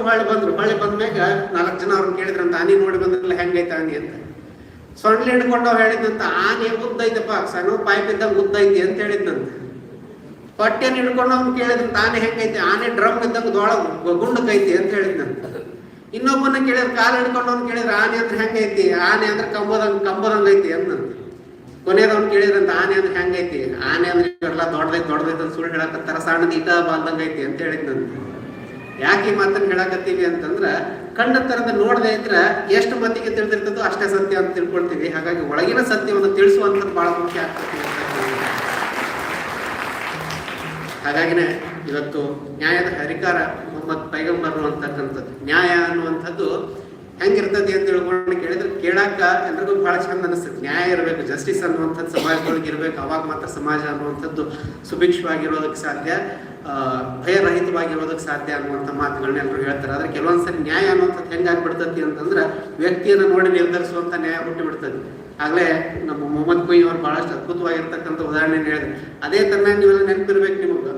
ಮಕ್ಕಳು ಹೊಳ್ಳಿ ಬಂದ್ರು. ಹೊಳ್ಳಿ ಬಂದ್ಮ್ಯಾಗ ನಾಲ್ಕು ಜನ ಅವ್ರನ್ನ ಕೇಳಿದ್ರಂತ, ಆನೆ ನೋಡಿ ಬಂದ್ರಲ್ಲ ಹೆಂಗೈತೆ ಆನೆ ಅಂತ. ಸೊಂಡ್ಲಿ ಹಿಡ್ಕೊಂಡು ಹೇಳಿದ್ನಂತ, ಆನೆ ಉದ್ದೈತಪ್ಪ ಸಣ್ಣ ಪೈಪ್ ಇದ್ದಂಗೆ ಉದ್ದೈತಿ ಅಂತ ಹೇಳಿದ್ನಂತ. ಹೊಟ್ಟೆನ ಹಿಡ್ಕೊಂಡು ಅವ್ನು ಕೇಳಿದ್ರಂತ, ಆನೆ ಹೆಂಗೈತಿ? ಆನೆ ಡ್ರಮ್ ಇದ್ದಂಗೆ ದೊಳ ಗುಂಡಕ್ಕೈತಿ ಅಂತ ಹೇಳಿದ್ನಂತ. ಇನ್ನೊಬ್ಬನ ಕೇಳಿದ್ರೆ ಕಾಲು ಹಿಡ್ಕೊಂಡು ಅವ್ನು ಕೇಳಿದ್ರೆ, ಆನೆ ಅಂದ್ರೆ ಹೆಂಗೈತಿ? ಆನೆ ಅಂದ್ರೆ ಕಂಬದಂಗ್ ಕಂಬದಂಗ್ ಐತಿ ಅಂದಂತ ಕೊನೆಯದವ್ನು ಕೇಳಿದ್ರಂತ, ಆನೆ ಅಂದ್ರೆ ಹೆಂಗೈತಿ? ಆನೆ ಅಂದ್ರೆ ಎಲ್ಲ ದೊಡ್ಡದೈತಿ ದೊಡ್ಡದೈತಿ ಅಂತ ಸುಳ್ಳು ಹೇಳಕತ್ತಾರ, ಸಣ್ಣದ ಇಟ ಬಂದಂಗೈತಿ ಅಂತ ಹೇಳಿದ್ನಂತ. ಯಾಕೆ ಈ ಮಾತನ್ನು ಹೇಳಕತ್ತೀವಿ ಅಂತಂದ್ರ ಕಣ್ಣ ತರದ ನೋಡದೆ ಇದ್ರೆ ಎಷ್ಟು ಮಂದಿಗೆ ತಿಳಿದಿರ್ತದೋ ಅಷ್ಟೇ ಸತ್ಯ ಅಂತ ತಿಳ್ಕೊಳ್ತೀವಿ. ಹಾಗಾಗಿ ಒಳಗಿನ ಸತ್ಯವನ್ನು ತಿಳಿಸುವಂಥದ್ದು ಬಹಳ ಮುಖ್ಯ ಆಗ್ತದೆ. ಹಾಗಾಗಿನೇ ಇವತ್ತು ನ್ಯಾಯದ ಹರಿಕಾರ ಮೊಹಮ್ಮದ್ ಪೈಗಂಬರ್ರು ಅಂತಕ್ಕಂಥದ್ದು. ನ್ಯಾಯ ಅನ್ನುವಂಥದ್ದು ಹೆಂಗಿರ್ತದೆ ಅಂತ ತಿಳ್ಕೊಂಡು ಕೇಳಿದ್ರೆ ಕೇಳಾಕ ಎಲ್ರಿಗೂ ಬಹಳ ಚಂದ ಅನಿಸ್ತದೆ. ನ್ಯಾಯ ಇರಬೇಕು ಜಸ್ಟಿಸ್ ಅನ್ನುವಂಥದ್ದು ಸಮಾಜದೊಳಗೆ ಇರಬೇಕು, ಅವಾಗ ಮಾತ್ರ ಸಮಾಜ ಅನ್ನುವಂಥದ್ದು ಸುಭಿಕ್ಷವಾಗಿರೋದಕ್ಕೆ ಸಾಧ್ಯ. ಭಯರಹಿತವಾಗಿರೋದಕ್ಕೆ ಸಾಧ್ಯ ಆಗುವಂಥ ಮಾತುಗಳನ್ನ ಎಲ್ಲರೂ ಹೇಳ್ತಾರೆ. ಆದ್ರೆ ಕೆಲವೊಂದ್ಸರಿ ನ್ಯಾಯ ಅನ್ನುವಂಥದ್ದು ಹೆಂಗಾಗ್ಬಿಡ್ತತಿ ಅಂತಂದ್ರೆ ವ್ಯಕ್ತಿಯನ್ನು ನೋಡಿ ನಿರ್ಧರಿಸುವಂಥ ನ್ಯಾಯ ಹುಟ್ಟಿ ಬಿಡ್ತದೆ. ಆಗಲೇ ನಮ್ಮ ಮೊಹಮ್ಮದ್ ಕುಯ್ ಅವರು ಭಾಳಷ್ಟು ಅದ್ಭುತವಾಗಿರ್ತಕ್ಕಂಥ ಉದಾಹರಣೆ ಹೇಳಿದ್ರು. ಅದೇ ತರನಾಗಿ ನೀವೆಲ್ಲ ನೆನಪಿರ್ಬೇಕು ನಿಮಗೆ.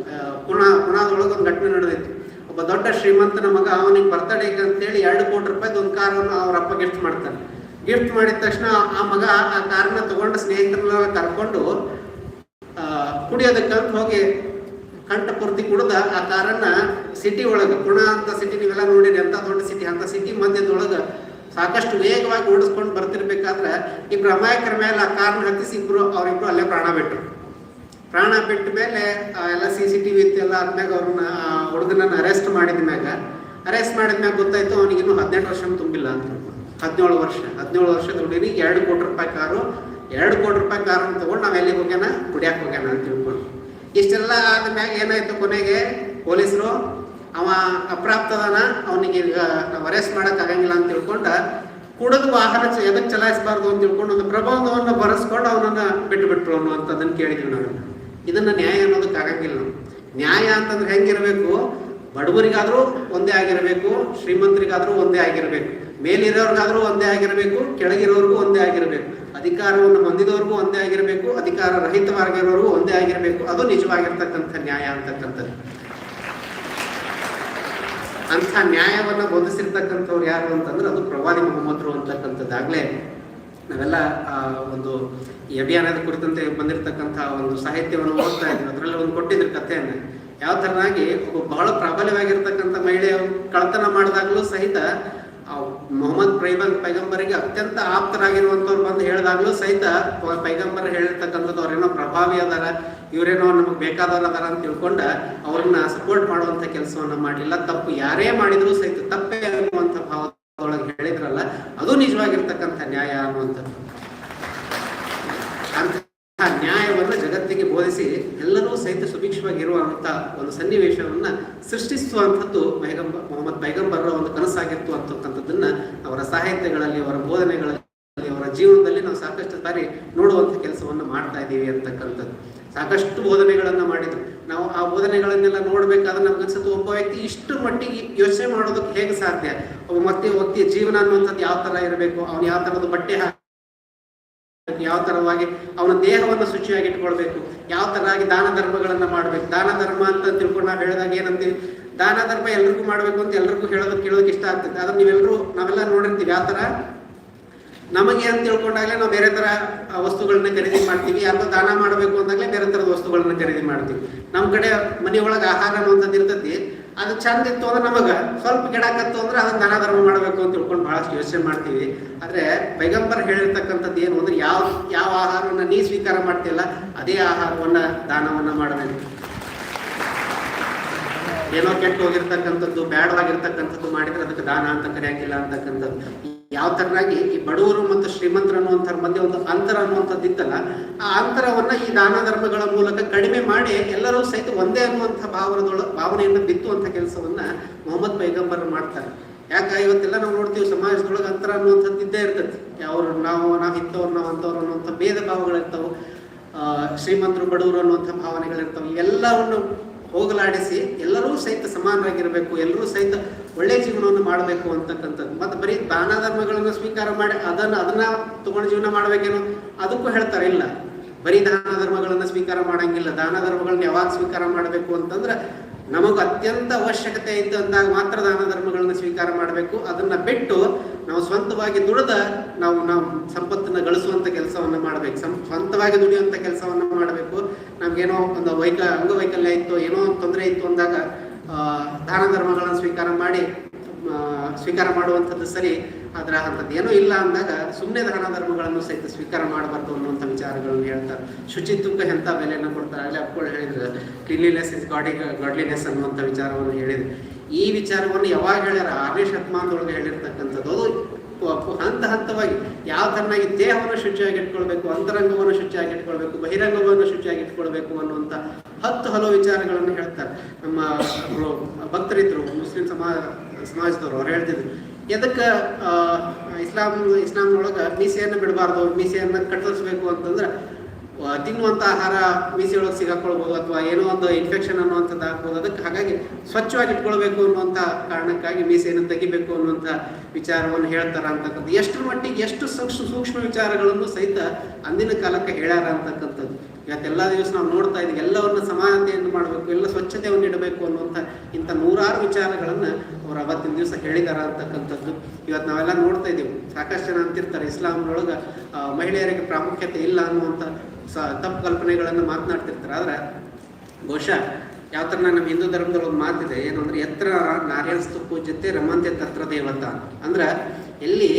ಪುನಃ ಪುಣಾದೊಳಗೆ ಒಂದು ಘಟನೆ ನಡೆದಿತ್ತು ಒಬ್ಬ ದೊಡ್ಡ ಶ್ರೀಮಂತನ ಮಗ ಅವನಿಗೆ ಬರ್ತಡೇ ಅಂತೇಳಿ ಎರಡು ಕೋಟಿ ರೂಪಾಯಿದು ಒಂದು ಕಾರನ್ನು ಅವ್ರ ಅಪ್ಪ ಗಿಫ್ಟ್ ಮಾಡ್ತಾನೆ. ಗಿಫ್ಟ್ ಮಾಡಿದ ತಕ್ಷಣ ಆ ಮಗ ಆ ಕಾರನ್ನ ತಗೊಂಡು ಸ್ನೇಹಿತರನ್ನ ಕರ್ಕೊಂಡು ಕುಡಿಯೋದಕ್ಕೆ ಕುಡಿಯೋದಕ್ಕಂತ ಹೋಗಿ ಕಂಠ ಪೂರ್ತಿ ಕುಡ್ದ ಆ ಕಾರನ್ನ ಸಿಟಿ ಒಳಗೆ, ಪುಣ ಅಂತ ಸಿಟಿ ನೀವೆಲ್ಲ ನೋಡಿರಿ ಅಂತ ದೊಡ್ಡ ಸಿಟಿ ಅಂತ ಸಿಟಿ ಮಧ್ಯದೊಳಗೆ ಸಾಕಷ್ಟು ವೇಗವಾಗಿ ಓಡಿಸ್ಕೊಂಡು ಬರ್ತಿರ್ಬೇಕಾದ್ರೆ ಇಬ್ರು ಅಮಾಯಕರ ಮೇಲೆ ಆ ಕಾರ್ನ ಹತ್ತಿಸಿ ಇಬ್ರು, ಅವರಿಬ್ರು ಅಲ್ಲೇ ಪ್ರಾಣ ಬಿಟ್ರು. ಪ್ರಾಣ ಬಿಟ್ಟ ಮೇಲೆ ಎಲ್ಲ ಸಿ ಸಿ ಟಿ ವಿ ಇತ್ತೆಲ್ಲ ಆದ್ಮ್ಯಾಗ ಅವ್ರನ್ನ ಹುಡುಗನನ್ನ ಅರೆಸ್ಟ್ ಮಾಡಿದ ಮ್ಯಾಗ. ಅರೆಸ್ಟ್ ಮಾಡಿದ ಮ್ಯಾಗ ಗೊತ್ತಾಯ್ತು, ಅವನಿಗೆ ಇನ್ನೂ ಹದಿನೆಂಟು ವರ್ಷ ತುಂಬಿಲ್ಲ ಅಂತ ಹದಿನೇಳು ವರ್ಷ, ಹದಿನೇಳು ವರ್ಷದ ಹುಡುಗನಿಗೆ ಎರಡು ಕೋಟಿ ರೂಪಾಯಿ ಕಾರು, ಎರಡು ಕೋಟಿ ರೂಪಾಯಿ ಕಾರನ್ನು ತಗೊಂಡು ನಾವು ಎಲ್ಲಿಗೆ ಹೋಗ್ಯಾನ? ಕುಡಿಯಕ್ಕೆ ಹೋಗ್ಯಾನ ಅಂತ ತಿಳ್ಕೊಂಡು ಇಷ್ಟೆಲ್ಲ ಆದ ಮ್ಯಾಗ ಏನಾಯ್ತು ಕೊನೆಗೆ ಪೊಲೀಸರು? ಅವ ಅಪ್ರಾಪ್ತದನ, ಅವನಿಗೆ ನಾವು ಅರೆಸ್ಟ್ ಅಂತ ತಿಳ್ಕೊಂಡ ಕುಡಿದು ವಾಹನ ಚ- ಎದಕ್ ಚಲಾಯಿಸಬಾರ್ದು ಅಂತ ತಿಳ್ಕೊಂಡು ಒಂದು ಪ್ರಬಂಧವನ್ನು ಬರೆಸ್ಕೊಂಡು ಅವನನ್ನ ಬಿಟ್ಟು ಬಿಟ್ರು ಅನ್ನುವಂಥದ್ದನ್ನು ಕೇಳಿದ್ವಿ ನಾವು. ಇದನ್ನ ನ್ಯಾಯ ಅನ್ನೋದಕ್ಕೆ ಆಗಂಗಿಲ್ಲ ನ್ಯಾಯ ಅಂತಂದ್ರೆ ಹೆಂಗಿರಬೇಕು? ಬಡವರಿಗಾದ್ರೂ ಒಂದೇ ಆಗಿರಬೇಕು, ಶ್ರೀಮಂತರಿಗಾದ್ರೂ ಒಂದೇ ಆಗಿರಬೇಕು. ಮೇಲಿರೋರ್ಗಾದ್ರೂ ಒಂದೇ ಆಗಿರಬೇಕು, ಕೆಳಗಿರೋರ್ಗೂ ಒಂದೇ ಆಗಿರಬೇಕು. ಅಧಿಕಾರವನ್ನು ಹೊಂದಿದವ್ರಿಗೂ ಒಂದೇ ಆಗಿರಬೇಕು. ಅಧಿಕಾರ ರಹಿತವಾಗಿರೋರು ಒಂದೇ ಆಗಿರಬೇಕು. ಅದು ನಿಜವಾಗಿರ್ತಕ್ಕಂಥ ನ್ಯಾಯ ಅಂತಕ್ಕಂಥದ್ದು. ಅಂಥ ನ್ಯಾಯವನ್ನ ಬೋಧಿಸಿರ್ತಕ್ಕಂಥವ್ರು ಯಾರು ಅಂತಂದ್ರೆ ಅದು ಪ್ರವಾದಿ ಮೊಹಮ್ಮದ್ರು ಅಂತಕ್ಕಂಥದ್ದಾಗಲೇ ನಾವೆಲ್ಲ ಒಂದು ಅಭಿಯಾನದ ಕುರಿತಂತೆ ಬಂದಿರತಕ್ಕಂಥ ಒಂದು ಸಾಹಿತ್ಯವನ್ನು ಓದ್ತಾ ಇದ್ವಿ ಅದರಲ್ಲಿ ಒಂದು ಕೊಟ್ಟಿದ್ರು ಕಥೆಯನ್ನು. ಯಾವ ತರನಾಗಿ ಒಬ್ಬ ಬಹಳ ಪ್ರಾಬಲ್ಯವಾಗಿರ್ತಕ್ಕಂಥ ಮಹಿಳೆಯ ಕಳ್ತನ ಮಾಡಿದಾಗಲೂ ಸಹಿತ ಮೊಹಮ್ಮದ್ ಪ್ರೈಬಲ್ ಪೈಗಂಬರಿಗೆ ಅತ್ಯಂತ ಆಪ್ತರಾಗಿರುವಂತವ್ರು ಬಂದು ಹೇಳಿದಾಗಲೂ ಸಹಿತ ಪೈಗಂಬರ್ ಹೇಳಿರ್ತಕ್ಕಂಥದ್ದು ಅವ್ರೇನೋ ಪ್ರಭಾವಿ ಅದಾರ, ಇವರೇನೋ ನಮಗೆ ಬೇಕಾದವ್ರು ಅದಾರ ಅಂತ ತಿಳ್ಕೊಂಡ ಅವ್ರನ್ನ ಸಪೋರ್ಟ್ ಮಾಡುವಂಥ ಕೆಲಸವನ್ನ ಮಾಡಲಿಲ್ಲ ತಪ್ಪು ಯಾರೇ ಮಾಡಿದರೂ ಸಹಿತ ತಪ್ಪೇ ಅನ್ನುವಂಥ ಭಾವದೊಳಗೆ ಹೇಳಿದ್ರಲ್ಲ, ಅದು ನಿಜವಾಗಿರ್ತಕ್ಕಂಥ ನ್ಯಾಯ ಅನ್ನುವಂಥದ್ದು. ಅಂತಹ ನ್ಯಾಯವನ್ನು ಜಗತ್ತಿಗೆ ಬೋಧಿಸಿ ಎಲ್ಲರೂ ಸಹಿತ ಸುಭಿಕ್ಷವಾಗಿರುವಂಥ ಒಂದು ಸನ್ನಿವೇಶವನ್ನ ಸೃಷ್ಟಿಸುವಂಥದ್ದು ಪೈಗಂಬ ಮೊಹಮ್ಮದ್ ಪೈಗಂಬರ್ರ ಒಂದು ಕನಸಾಗಿತ್ತು ಅಂತಕ್ಕಂಥದ್ದನ್ನ ಅವರ ಸಾಹಿತ್ಯಗಳಲ್ಲಿ, ಅವರ ಬೋಧನೆಗಳಲ್ಲಿ, ಅವರ ಜೀವನದಲ್ಲಿ ನಾವು ಸಾಕಷ್ಟು ಬಾರಿ ನೋಡುವಂತ ಕೆಲಸವನ್ನು ಮಾಡ್ತಾ ಇದ್ದೀವಿ ಅಂತಕ್ಕಂಥದ್ದು. ಸಾಕಷ್ಟು ಬೋಧನೆಗಳನ್ನ ಮಾಡಿದ್ರು. ನಾವು ಆ ಬೋಧನೆಗಳನ್ನೆಲ್ಲ ನೋಡ್ಬೇಕಾದ್ರೆ ನಮ್ಗೆ ಅನ್ಸುತ್ತೆ, ಒಬ್ಬ ವ್ಯಕ್ತಿ ಇಷ್ಟು ಮಟ್ಟಿಗೆ ಯೋಚನೆ ಮಾಡೋದಕ್ಕೆ ಹೇಗೆ ಸಾಧ್ಯ? ಒಬ್ಬ ಮತ್ತೆ ವ್ಯಕ್ತಿಯ ಜೀವನ ಅನ್ನುವಂಥದ್ದು ಯಾವ ತರ ಇರಬೇಕು? ಅವನು ಯಾವ ತರದ ಬಟ್ಟೆ ಹಾಕ ಯಾವ ತರವಾಗಿ ಅವನ ದೇಹವನ್ನು ಶುಚಿಯಾಗಿ ಇಟ್ಕೊಳ್ಬೇಕು ಯಾವ ತರವಾಗಿ ದಾನ ಧರ್ಮಗಳನ್ನ ಮಾಡ್ಬೇಕು, ದಾನ ಧರ್ಮ ಅಂತ ತಿಳ್ಕೊಂಡು ನಾವು ಹೇಳಿದಾಗ ಏನಂತೀವಿ? ದಾನ ಧರ್ಮ ಎಲ್ರಿಗೂ ಮಾಡ್ಬೇಕು ಅಂತ ಎಲ್ರಿಗೂ ಹೇಳೋದಕ್ಕೆ ಕೇಳೋದಕ್ಕೆ ಇಷ್ಟ ಆಗ್ತದೆ. ಆದ್ರೆ ನೀವೆಲ್ಲರೂ ನಾವೆಲ್ಲ ನೋಡಿರ್ತೀವಿ ಯಾವ ತರ ನಮಗೆ ಅಂತ ತಿಳ್ಕೊಂಡಾಗಲೇ ನಾವು ಬೇರೆ ತರ ವಸ್ತುಗಳನ್ನ ಖರೀದಿ ಮಾಡ್ತೀವಿ ಅಥವಾ ದಾನ ಮಾಡಬೇಕು ಅಂದಾಗಲೇ ಬೇರೆ ತರದ ವಸ್ತುಗಳನ್ನ ಖರೀದಿ ಮಾಡ್ತೀವಿ. ನಮ್ಮ ಕಡೆ ಮನೆಯೊಳಗೆ ಆಹಾರ ಅನ್ನುವಂಥದ್ದು ಇರ್ತೈತಿ ಅದು ಚಂದ ಇತ್ತು ಅಂದ್ರೆ ನಮಗೆ. ಸ್ವಲ್ಪ ಗಿಡಕತ್ತು ಅಂದ್ರೆ ಅದನ್ನ ದಾನ ಮಾಡಬೇಕು ಅಂತ ತಿಳ್ಕೊಂಡು ಬಹಳಷ್ಟು ಯೋಚನೆ ಮಾಡ್ತೀವಿ. ಆದ್ರೆ ಪೈಗಂಬರ್ ಹೇಳಿರ್ತಕ್ಕಂಥದ್ದು ಏನು ಅಂದ್ರೆ ಯಾವ ಯಾವ ಆಹಾರವನ್ನ ನೀ ಸ್ವೀಕಾರ ಮಾಡ್ತಿಲ್ಲ ಅದೇ ಆಹಾರವನ್ನ ದಾನವನ್ನ ಮಾಡಬೇಕು. ಏನೋ ಕೆಟ್ಟು ಹೋಗಿರ್ತಕ್ಕಂಥದ್ದು, ಬ್ಯಾಡವಾಗಿರ್ತಕ್ಕಂಥದ್ದು ಮಾಡಿದ್ರೆ ಅದಕ್ಕೆ ದಾನ ಅಂತ ಕರೆಯಾಗಿಲ್ಲ ಅಂತಕ್ಕಂಥದ್ದು ಯಾವ ತರನಾಗಿ ಈ ಬಡವರು ಮತ್ತು ಶ್ರೀಮಂತರು ಅನ್ನುವಂಥರ ಮಧ್ಯೆ ಒಂದು ಅಂತರ ಅನ್ನುವಂಥದ್ದು ಇತ್ತಲ್ಲ ಆ ಅಂತರವನ್ನ ಈ ದಾನ ಧರ್ಮಗಳ ಮೂಲಕ ಕಡಿಮೆ ಮಾಡಿ ಎಲ್ಲರೂ ಸಹಿತ ಒಂದೇ ಅನ್ನುವಂಥ ಭಾವನದೊಳ, ಭಾವನೆಯನ್ನು ಬಿತ್ತುವಂಥ ಕೆಲಸವನ್ನ ಮೊಹಮ್ಮದ್ ಪೈಗಂಬರ್ ಮಾಡ್ತಾರೆ. ಯಾಕೆ ಇವತ್ತೆಲ್ಲ ನಾವು ನೋಡ್ತೀವಿ, ಸಮಾಜದೊಳಗೆ ಅಂತರ ಅನ್ನುವಂಥದ್ದು ಇದ್ದೇ ಇರ್ತದೆ. ಅವ್ರು ನಾವು ನಾವು ಇಂಥವ್ರು, ನಾವು ಅಂಥವ್ರು ಅನ್ನುವಂಥ ಭೇದ ಭಾವಗಳಿರ್ತಾವೆ. ಶ್ರೀಮಂತರು, ಬಡವರು ಅನ್ನುವಂಥ ಭಾವನೆಗಳಿರ್ತವೆ. ಎಲ್ಲವನ್ನು ಹೋಗಲಾಡಿಸಿ ಎಲ್ಲರೂ ಸಹಿತ ಸಮಾನವಾಗಿರಬೇಕು ಎಲ್ಲರೂ ಸಹಿತ ಒಳ್ಳೆ ಜೀವನವನ್ನು ಮಾಡಬೇಕು ಅಂತಕ್ಕಂಥದ್ದು. ಮತ್ತೆ ಬರೀ ದಾನ ಧರ್ಮಗಳನ್ನು ಸ್ವೀಕಾರ ಮಾಡಿ ಅದನ್ನ ಅದನ್ನ ತಗೊಂಡು ಜೀವನ ಮಾಡ್ಬೇಕೇನೋ ಅದಕ್ಕೂ ಹೇಳ್ತಾರೆ, ಇಲ್ಲ. ಬರೀ ದಾನ ಧರ್ಮಗಳನ್ನು ಸ್ವೀಕಾರ ಮಾಡಂಗಿಲ್ಲ. ದಾನ ಧರ್ಮಗಳನ್ನ ಯಾವಾಗ ಸ್ವೀಕಾರ ಮಾಡಬೇಕು ಅಂತಂದ್ರೆ ನಮಗೆ ಅತ್ಯಂತ ಅವಶ್ಯಕತೆ ಇತ್ತು ಅಂದಾಗ ಮಾತ್ರ ದಾನ ಧರ್ಮಗಳನ್ನು ಸ್ವೀಕಾರ ಮಾಡಬೇಕು. ಅದನ್ನ ಬಿಟ್ಟು ನಾವು ಸ್ವಂತವಾಗಿ ದುಡಿದ ನಾವು ನಾವು ಸಂಪತ್ತನ್ನು ಗಳಿಸುವಂತ ಕೆಲಸವನ್ನು ಮಾಡಬೇಕು. ಸಂ, ಸ್ವಂತವಾಗಿ ದುಡಿಯುವಂಥ ಕೆಲಸವನ್ನು ಮಾಡಬೇಕು. ನಮ್ಗೇನೋ ಒಂದು ವೈಕ ಅಂಗವೈಕಲ್ಯ ಇತ್ತು, ಏನೋ ಒಂದು ತೊಂದರೆ ಇತ್ತು ಅಂದಾಗ ದಾನ ಧರ್ಮಗಳನ್ನು ಸ್ವೀಕಾರ ಮಾಡಿ ಸ್ವೀಕಾರ ಮಾಡುವಂಥದ್ದು ಸರಿ, ಆದರೆ ಅಂಥದ್ದು ಏನೂ ಇಲ್ಲ ಅಂದಾಗ ಸುಮ್ಮನೆ ದಾನ ಧರ್ಮಗಳನ್ನು ಸಹಿತ ಸ್ವೀಕಾರ ಮಾಡಬಾರ್ದು ಅನ್ನುವಂಥ ವಿಚಾರಗಳನ್ನು ಹೇಳ್ತಾರೆ. ಶುಚಿತ್ವಕ್ಕೆ ಎಂಥ ಬೆಲೆಯನ್ನು ಕೊಡ್ತಾರೆ? ಅಲ್ಲಿ ಹೇಳಿದ್ರು ಕ್ಲೀನ್ಲಿನೆಸ್ ಇಸ್ ಗಾಡಿ ಗಾಡ್ಲಿನೆಸ್ ಅನ್ನುವಂಥ ವಿಚಾರವನ್ನು ಹೇಳಿದ್ರು. ಈ ವಿಚಾರವನ್ನು ಯಾವಾಗ ಹೇಳ್ಯಾರ? ಆರನೇ ಶತಮಾನದೊಳಗೆ ಹೇಳಿರ್ತಕ್ಕಂಥದ್ದು. ಹಂತವಾಗಿ ಯಾವ ತರನಾಗಿ ದೇಹವನ್ನು ಶುಚಿಯಾಗಿ ಇಟ್ಕೊಳ್ಬೇಕು, ಅಂತರಂಗವನ್ನು ಶುಚಿಯಾಗಿ ಇಟ್ಕೊಳ್ಬೇಕು, ಬಹಿರಂಗವನ್ನು ಶುಚಿಯಾಗಿ ಇಟ್ಕೊಳ್ಬೇಕು ಅನ್ನುವಂಥ ಹತ್ತು ಹಲವು ವಿಚಾರಗಳನ್ನು ಹೇಳ್ತಾರೆ. ನಮ್ಮ ಭಕ್ತರಿದ್ದರು ಮುಸ್ಲಿಂ ಸಮಾಜ ಸಮಾಜದವರು ಅವ್ರು ಹೇಳ್ತಿದ್ರು. ಎದಕ್ಕೆ ಇಸ್ಲಾಂ, ಇಸ್ಲಾಂನೊಳಗೆ ಮೀಸೆಯನ್ನು ಬಿಡಬಾರ್ದು, ಮೀಸೆಯನ್ನು ಕತ್ತರಿಸ್ಬೇಕು ಅಂತಂದ್ರೆ ತಿನ್ನುವಂಥ ಆಹಾರ ಮೀಸೆಯೊಳಗೆ ಸಿಗಾಕೊಳ್ಬೋದು ಅಥವಾ ಏನೋ ಒಂದು ಇನ್ಫೆಕ್ಷನ್ ಅನ್ನುವಂಥದ್ದು ಆಗ್ಬೋದು. ಅದಕ್ಕೆ ಹಾಗಾಗಿ ಸ್ವಚ್ಛವಾಗಿ ಇಟ್ಕೊಳ್ಬೇಕು ಅನ್ನುವಂಥ ಕಾರಣಕ್ಕಾಗಿ ಮೀಸೆಯನ್ನು ತೆಗಿಬೇಕು ಅನ್ನುವಂಥ ವಿಚಾರವನ್ನು ಹೇಳ್ತಾರ ಅಂತಕ್ಕಂಥ ಎಷ್ಟು ಮಟ್ಟಿಗೆ ಎಷ್ಟು ಸೂಕ್ಷ್ಮ ಸೂಕ್ಷ್ಮ ವಿಚಾರಗಳನ್ನು ಸಹಿತ ಅಂದಿನ ಕಾಲಕ್ಕೆ ಹೇಳ್ಯಾರ ಅಂತಕ್ಕಂಥದ್ದು. ಇವತ್ತೆಲ್ಲ ದಿವಸ ನಾವು ನೋಡ್ತಾ ಇದ್ದೀವಿ, ಎಲ್ಲವನ್ನ ಸಮಾನತೆಯನ್ನು ಮಾಡಬೇಕು, ಎಲ್ಲ ಸ್ವಚ್ಛತೆಯನ್ನು ಇಡಬೇಕು ಅನ್ನುವಂಥ ಇಂಥ ನೂರಾರು ವಿಚಾರಗಳನ್ನು ಅವರು ಅವತ್ತಿನ ದಿವಸ ಹೇಳಿದಾರ ಅಂತಕ್ಕಂಥದ್ದು. ಇವತ್ತು ನಾವೆಲ್ಲ ನೋಡ್ತಾ ಇದ್ದೀವಿ, ಸಾಕಷ್ಟು ಜನ ಅಂತಿರ್ತಾರೆ, ಇಸ್ಲಾಂನೊಳಗೆ ಮಹಿಳೆಯರಿಗೆ ಪ್ರಾಮುಖ್ಯತೆ ಇಲ್ಲ ಅನ್ನುವಂಥ ಸ ತಪ್ಪು ಕಲ್ಪನೆಗಳನ್ನು ಮಾತನಾಡ್ತಿರ್ತಾರೆ. ಆದರೆ ಬಹುಶಃ ಯಾವ ಥರ ನಮ್ಮ ಹಿಂದೂ ಧರ್ಮದಲ್ಲಿ ಒಂದು ಮಾತಿದೆ, ಏನು ಅಂದರೆ ಎತ್ತರ ನಾರಾಯಣಸ್ತು ಪೂಜ್ಯತೆ ರಮಂತೆ ತತ್ರ ದೇವತ. ಅಂದ್ರೆ ಎಲ್ಲಿ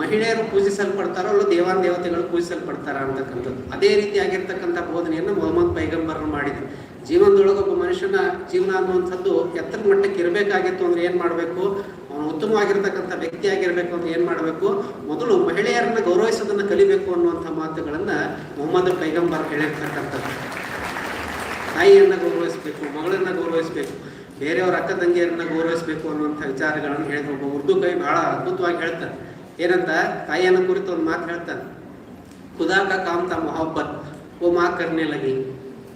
ಮಹಿಳೆಯರು ಪೂಜಿಸಲ್ಪಡ್ತಾರೋ ಅಲ್ಲೂ ದೇವಾನ್ ದೇವತೆಗಳು ಪೂಜಿಸಲ್ಪಡ್ತಾರ ಅಂತಕ್ಕಂಥದ್ದು. ಅದೇ ರೀತಿಯಾಗಿರ್ತಕ್ಕಂಥ ಬೋಧನೆಯನ್ನು ಮೊಹಮ್ಮದ್ ಪೈಗಂಬರ್ ಮಾಡಿದ್ರು. ಜೀವನದೊಳಗೆ ಒಬ್ಬ ಮನುಷ್ಯನ ಜೀವನ ಅನ್ನುವಂಥದ್ದು ಎತ್ತರ ಮಟ್ಟಕ್ಕೆ ಇರಬೇಕಾಗಿತ್ತು ಅಂದ್ರೆ ಏನು ಮಾಡಬೇಕು? ಅವನು ಉತ್ತಮವಾಗಿರ್ತಕ್ಕಂಥ ವ್ಯಕ್ತಿಯಾಗಿರಬೇಕು ಅಂತ ಏನು ಮಾಡಬೇಕು? ಮೊದಲು ಮಹಿಳೆಯರನ್ನ ಗೌರವಿಸೋದನ್ನ ಕಲಿಬೇಕು ಅನ್ನುವಂಥ ಮಾತುಗಳನ್ನು ಮೊಹಮ್ಮದ್ ಪೈಗಂಬರ್ ಹೇಳಿರ್ತಕ್ಕಂಥದ್ದು. ತಾಯಿಯನ್ನು ಗೌರವಿಸಬೇಕು, ಮಗಳನ್ನ ಗೌರವಿಸಬೇಕು, ಬೇರೆಯವ್ರ ಅಕ್ಕ ತಂಗಿಯರನ್ನ ಗೌರವಿಸಬೇಕು ಅನ್ನುವಂಥ ವಿಚಾರಗಳನ್ನು ಹೇಳಿದ್ರು. ಒಬ್ಬ ಉರ್ದು ಕೈ ಬಹಳ ಅದ್ಭುತವಾಗಿ ಹೇಳ್ತಾರೆ ಏನಂತ? ತಾಯಿಯನ್ನ ಕುರಿತು ಒಂದು ಮಾತು ಹೇಳ್ತಾನೆ. ಖುದಾಕ ಕಾಮ್ತಾ ಮೊಹಬ್ಬತ್, ಓ ಮಾ ಕರ್ನೆ ಲಗಿ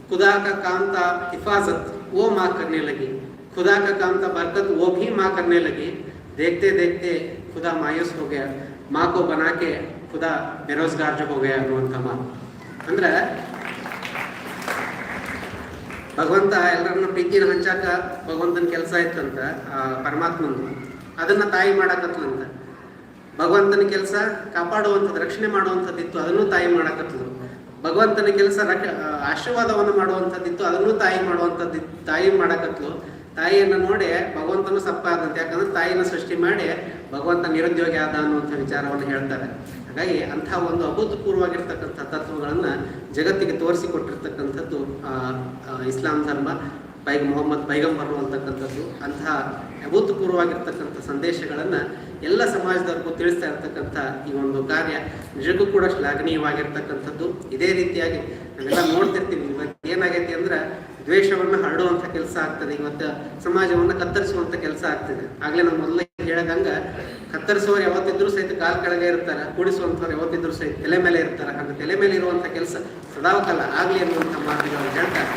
खुदा का काम था हिफाजत वो माँ करने लगी खुदा का काम था बरकत वो भी माँ करने लगी देखते देखते खुदा मायूस हो गया माँ को बना के खुदा बेरोजगार जो हो गया ಅನ್ನುವಂಥ ಮಾತು ಅಂದ್ರೆ ಭಗವಂತ ಎಲ್ಲರನ್ನ ಪ್ರೀತಿನ ಹಂಚಾಕ ಭಗವಂತನ ಕೆಲಸ ಇತ್ತಂತ ಆ ಪರಮಾತ್ಮಂದು ಅದನ್ನ ತಾಯಿ ಮಾಡಕತ್ಲಂತ ಭಗವಂತನ ಕೆಲಸ ಕಾಪಾಡುವಂಥದ್ದು ರಕ್ಷಣೆ ಮಾಡುವಂಥದ್ದಿತ್ತು ಅದನ್ನು ತಾಯಿ ಮಾಡಕತ್ಲು ಭಗವಂತನ ಕೆಲಸ ರಕ್ಷ ಆಶೀರ್ವಾದವನ್ನು ಮಾಡುವಂಥದ್ದಿತ್ತು, ಅದನ್ನು ತಾಯಿ ಮಾಡುವಂಥದ್ದು, ತಾಯಿ ಮಾಡಕತ್ತು. ತಾಯಿಯನ್ನು ನೋಡಿ ಭಗವಂತನು ಸಪ್ಪಾದಂತೆ, ಯಾಕಂದ್ರೆ ತಾಯಿನ ಸೃಷ್ಟಿ ಮಾಡಿ ಭಗವಂತ ನಿರುದ್ಯೋಗಿ ಆದ ಅನ್ನುವಂಥ ವಿಚಾರವನ್ನು ಹೇಳ್ತಾರೆ. ಹಾಗಾಗಿ ಅಂತಹ ಒಂದು ಅಭೂತಪೂರ್ವವಾಗಿರ್ತಕ್ಕಂಥ ತತ್ವಗಳನ್ನು ಜಗತ್ತಿಗೆ ತೋರಿಸಿಕೊಟ್ಟಿರ್ತಕ್ಕಂಥದ್ದು ಇಸ್ಲಾಂ ಧರ್ಮ. ಪೈ ಮೊಹಮ್ಮದ್ ಪೈಗಂಬರು ಅಂತಕ್ಕಂಥದ್ದು ಅಂತಹ ಅಭೂತಪೂರ್ವವಾಗಿರ್ತಕ್ಕಂಥ ಸಂದೇಶಗಳನ್ನು ಎಲ್ಲ ಸಮಾಜದವರೆಗೂ ತಿಳಿಸ್ತಾ ಇರ್ತಕ್ಕಂಥ ಈ ಒಂದು ಕಾರ್ಯ ನಿಜಕ್ಕೂ ಕೂಡ ಶ್ಲಾಘನೀಯವಾಗಿರ್ತಕ್ಕಂಥದ್ದು. ಇದೇ ರೀತಿಯಾಗಿ ನಾವೆಲ್ಲ ನೋಡ್ತಿರ್ತೀವಿ ಇವತ್ತು ಏನಾಗೈತಿ ಅಂದ್ರೆ ದ್ವೇಷವನ್ನು ಹರಡುವಂಥ ಕೆಲಸ ಆಗ್ತದೆ, ಇವತ್ತು ಸಮಾಜವನ್ನು ಕತ್ತರಿಸುವಂಥ ಕೆಲಸ ಆಗ್ತದೆ. ಆಗ್ಲೇ ನಾವು ಮೊದಲೇ ಹೇಳದಂಗ, ಕತ್ತರಿಸುವವರು ಯಾವತ್ತಿದ್ರು ಸಹಿತ ಕಾಲ್ ಕೆಳಗೆ ಇರ್ತಾರೆ, ಕೂಡಿಸುವಂಥವ್ರು ಯಾವತ್ತಿದ್ರು ಸಹಿತ ತಲೆ ಮೇಲೆ ಇರ್ತಾರೆ. ಹಾಗೆ ತಲೆ ಮೇಲೆ ಇರುವಂಥ ಕೆಲಸ ಸದಾವಕಲ್ಲ ಆಗಲಿ ಅನ್ನುವಂಥ ಮಾತುಗಳನ್ನು ಹೇಳ್ತಾರೆ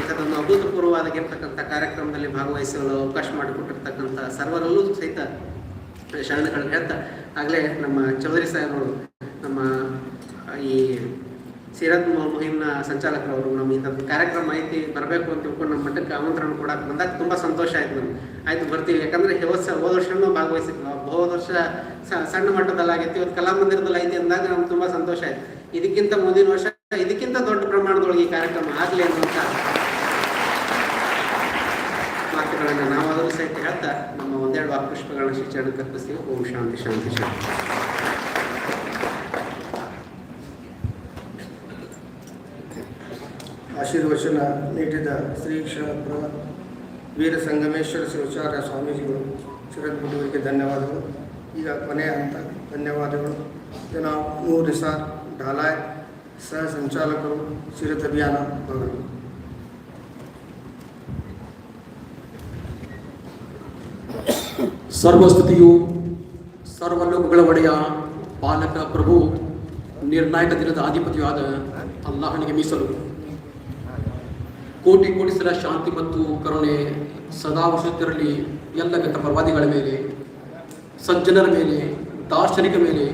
ಇಂಥದ್ದೊಂದು ಅಭೂತಪೂರ್ವವಾಗಿರ್ತಕ್ಕಂಥ ಕಾರ್ಯಕ್ರಮದಲ್ಲಿ ಭಾಗವಹಿಸಲು ಅವಕಾಶ ಮಾಡಿಕೊಟ್ಟಿರ್ತಕ್ಕಂಥ ಸರ್ವರಲ್ಲೂ ಸಹಿತ ಶರಣಗಳು ಹೇಳ್ತಾ, ಆಗಲೇ ನಮ್ಮ ಚೌಧರಿ ಸಾಹೇಬರು, ನಮ್ಮ ಈ ಸಿರತ್ ಮುಹಿಮ್ನ ಸಂಚಾಲಕರವರು ನಮ್ಮ ಇಂಥ ಕಾರ್ಯಕ್ರಮ ಐತಿ ಬರಬೇಕು ಅಂತ ತಿಳ್ಕೊಂಡು ನಮ್ಮ ಮಟ್ಟಕ್ಕೆ ಆಮಂತ್ರಣ ಕೊಡಕ್ಕೆ ಬಂದಾಗ ತುಂಬ ಸಂತೋಷ ಆಯ್ತು ನಮ್ಗೆ. ಆಯ್ತು ಬರ್ತೀವಿ. ಯಾಕಂದ್ರೆ ಸ- ಹೋದ ವರ್ಷನೂ ಭಾಗವಹಿಸಿದ್ವಿ. ಹೋದ ವರ್ಷ ಸಣ್ಣ ಮಟ್ಟದಲ್ಲಿ ಆಗೈತಿ ಇವತ್ತು ಕಲಾಮಂದಿರದಲ್ಲಿ ಐತಿ ಅಂದಾಗ ನಮ್ಗೆ ತುಂಬ ಸಂತೋಷ ಆಯ್ತು. ಇದಕ್ಕಿಂತ ಮುಂದಿನ ವರ್ಷ ಇದಕ್ಕಿಂತ ದೊಡ್ಡ ಪ್ರಮಾಣದೊಳಗೆ ಈ ಕಾರ್ಯಕ್ರಮ ಆಗಲಿ ಅನ್ನುವಂಥ ಮಾತುಗಳನ್ನು ನಾವಾದರೂ ಸಹಿತ ಹೇಳ್ತಾ ನಮ್ಮ ಒಂದೆರಡು ವಾಕ್ಪುಷ್ಪಗಳನ್ನು ಶಿಕ್ಷಣ ಅರ್ಪಿಸ್ತೀವಿ ಓಂ ಶಾಂತಿ ಶಾಂತಿ ಶಾಂತಿ. ಆಶೀರ್ವಚನ ನೀಡಿದ ಶ್ರೀ ಕ್ಷೇತ್ರ ವೀರ ಸಂಗಮೇಶ್ವರ ಶಿವಾಚಾರ್ಯ ಸ್ವಾಮೀಜಿಗಳು ಶಿರದ್ಗುರುವರಿಗೆ ಧನ್ಯವಾದಗಳು. ಈಗ ಕೊನೆಯ ಹಂತ. ಧನ್ಯವಾದಗಳು. ಜನಾಬ್ ನೂರ್ ನಿಸಾರ್ ಢಾಲಾಯ್, ಸಹ ಸಂಚಾಲಕರು ಸಿರತ್ ಅಭಿಯಾನ ಸರ್ವಸ್ತುತಿಯು ಸರ್ವಲೋಕಗಳ ಒಡೆಯ ಪಾಲಕ ಪ್ರಭು, ನಿರ್ಣಾಯಕ ದಿನದ ಅಧಿಪತಿಯಾದ ಅಲ್ಲಾಹನಿಗೆ ಮೀಸಲು. ಕೋಟಿ ಕೋಟಿ ಸಲ ಶಾಂತಿ ಮತ್ತು ಕರುಣೆ ಸದಾ ವಸತಿರಲಿ ಎಲ್ಲ ಗತ ಪ್ರವಾದಿಗಳ ಮೇಲೆ, ಸಜ್ಜನರ ಮೇಲೆ, ದಾರ್ಶನಿಕ ಮೇಲೆ.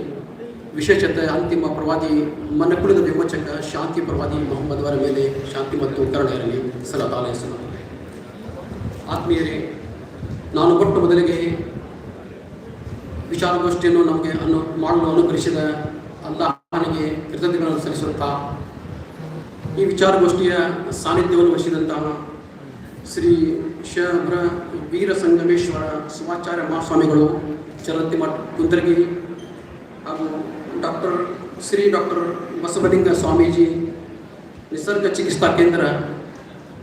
ವಿಶೇಷತೆ ಅಂತಿಮ ಪ್ರವಾದಿ ಮನಕುಳಿದ ವಿಮೋಚಕ ಶಾಂತಿ ಪ್ರವಾದಿ ಮೊಹಮ್ಮದ್ವರ ಮೇಲೆ ಶಾಂತಿ ಮತ್ತು ಕರುಣೆಯಲ್ಲಿ ಸಲಾ ಆತ್ಮೀಯರೇ ನಾನು ಕೊಟ್ಟ ಮೊದಲಿಗೆ ವಿಚಾರಗೋಷ್ಠಿಯನ್ನು ನಮಗೆ ಅನು ಮಾಡಲು ಅನುಗ್ರಹಿಸಿದ ಅಲ್ಲಾಹನಿಗೆ ಕೃತಜ್ಞತೆಗಳನ್ನು ಸಲ್ಲಿಸುತ್ತಾ ಈ ವಿಚಾರಗೋಷ್ಠಿಯ ಸಾನ್ನಿಧ್ಯವನ್ನು ವಹಿಸಿದಂತಹ ಶ್ರೀ ಶಬ್ರ ವೀರ ಸಂಗಮೇಶ್ವರ ಶಿವಾಚಾರ್ಯ ಮಹಾಸ್ವಾಮಿಗಳು ಚಲಂತಿ ಮಠ ಕುಂದರ್ಗಿ ಹಾಗೂ ಡಾಕ್ಟರ್ ಶ್ರೀ ಡಾಕ್ಟರ್ ಬಸವಲಿಂಗ ಸ್ವಾಮೀಜಿ ನಿಸರ್ಗ ಚಿಕಿತ್ಸಾ ಕೇಂದ್ರ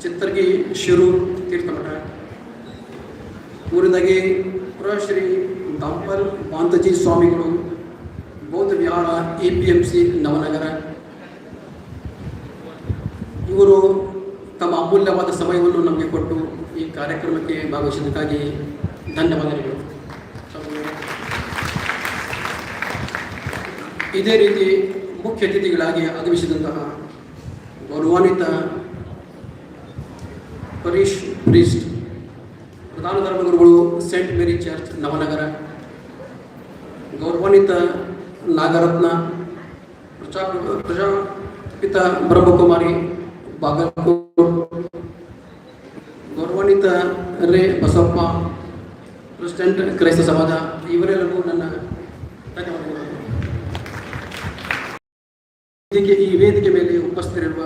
ಚಿತ್ರಗಿ ಶಿರೂರು ತೀರ್ಥಮಠ ಊರಿದಾಗೆ ಪುರಶ್ರೀ ಶ್ರೀ ದಾಂಪಲ್ ಮಾಂತಜಿ ಸ್ವಾಮಿಗಳು, ಬೌದ್ಧ ವಿಹಾರ, A P M C Navanagar. ಇವರು ತಮ್ಮ ಅಮೂಲ್ಯವಾದ ಸಮಯವನ್ನು ನಮಗೆ ಕೊಟ್ಟು ಈ ಕಾರ್ಯಕ್ರಮಕ್ಕೆ ಭಾಗವಹಿಸಿದ್ದಕ್ಕಾಗಿ ಧನ್ಯವಾದಗಳು. ಇದೇ ರೀತಿ ಮುಖ್ಯ ಅತಿಥಿಗಳಾಗಿ ಆಗಮಿಸಿದಂತಹ ಗೌರವಾನ್ವಿತ ಪರೀಶ್ ಪ್ರೀಸ್ಟ್ ಪ್ರಧಾನ ಧರ್ಮಗುರುಗಳು ಸೇಂಟ್ ಮೇರಿ ಚರ್ಚ್, ನವನಗರ, ಗೌರವಾನ್ವಿತ ನಾಗರತ್ನ, ಪ್ರಜಾ ಪ್ರಜಾಪಿತ ಬ್ರಹ್ಮಕುಮಾರಿ ಬಾಗಲಕೋಟ್, ಗೌರವಾನ್ವಿತ ರೇ ಬಸಪ್ಪ, ಪ್ರೆಸಿಡೆಂಟ್ ಕ್ರೈಸ್ತ ಸಮಾಜ, ಇವರೆಲ್ಲರಿಗೂ ನನ್ನ ಧನ್ಯವಾದಗಳು. ವೇದಿಕೆ ಈ ವೇದಿಕೆ ಮೇಲೆ ಉಪಸ್ಥಿತರಿರುವ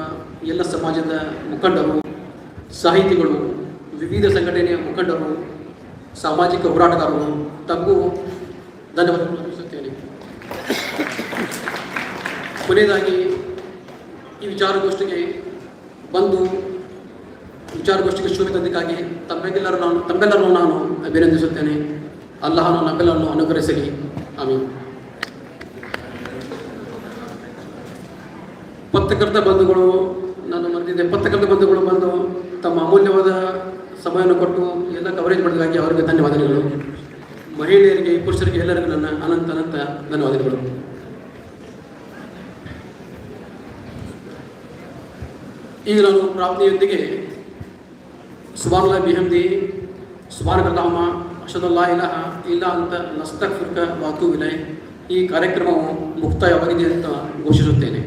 ಎಲ್ಲ ಸಮಾಜದ ಮುಖಂಡರು, ಸಾಹಿತಿಗಳು ವಿವಿಧ ಸಂಘಟನೆಯ ಮುಖಂಡರು, ಸಾಮಾಜಿಕ ಹೋರಾಟಗಾರರು ತಮಗೂ ಧನ್ಯವಾದಗಳು ಅರ್ಪಿಸುತ್ತೇನೆ ಕೊನೆಯದಾಗಿ ಈ ವಿಚಾರಗೋಷ್ಠಿಗೆ ಬಂದು ವಿಚಾರಗೋಷ್ಠಿಗೆ ಶೋಭೆ ತಂದಕ್ಕಾಗಿ ತಮ್ಮೆಲ್ಲರೂ ನಾನು, ತಮ್ಮೆಲ್ಲರನ್ನು ನಾನು ಅಭಿನಂದಿಸುತ್ತೇನೆ. ಅಲ್ಲಹನು ನಮ್ಮೆಲ್ಲರನ್ನು ಅನುಗ್ರಹಿಸಲಿ. ಆಮೇಲೆ ಪತ್ರಕರ್ತ ಬಂಧುಗಳು, ನಾನು ಮರೆತಿದ್ದೆ. ಪತ್ರಕರ್ತ ಬಂಧುಗಳು ಬಂದು ತಮ್ಮ ಅಮೂಲ್ಯವಾದ ಸಮಯವನ್ನು ಕೊಟ್ಟು ಎಲ್ಲ ಕವರೇಜ್ ಮಾಡಿದಾಗಿ ಅವರಿಗೆ ಧನ್ಯವಾದಗಳು. ಮಹಿಳೆಯರಿಗೆ, ಪುರುಷರಿಗೆ ಎಲ್ಲರಿಗೂ ನನ್ನ ಅನಂತ ಅನಂತ ಧನ್ಯವಾದಗಳು. ಈಗ ನಾನು ಪ್ರಾರ್ಥನೆಯೊಂದಿಗೆ ಸುಬಾನುಲ್ಲಾ ಬಿಹಮ್ದಿ ಸುಬಾನಕಲ್ಲಾಮ ಅಷದಲ್ಲಾ ಇಲಹ ಇಲ್ಲ ಅಂತ ನಸ್ತಕ್ ಫುರ್ಕ ವಾತು ವಿಲಯ್ ಈ ಕಾರ್ಯಕ್ರಮವು ಮುಕ್ತಾಯವಾಗಿದೆ ಅಂತ ಘೋಷಿಸುತ್ತೇನೆ.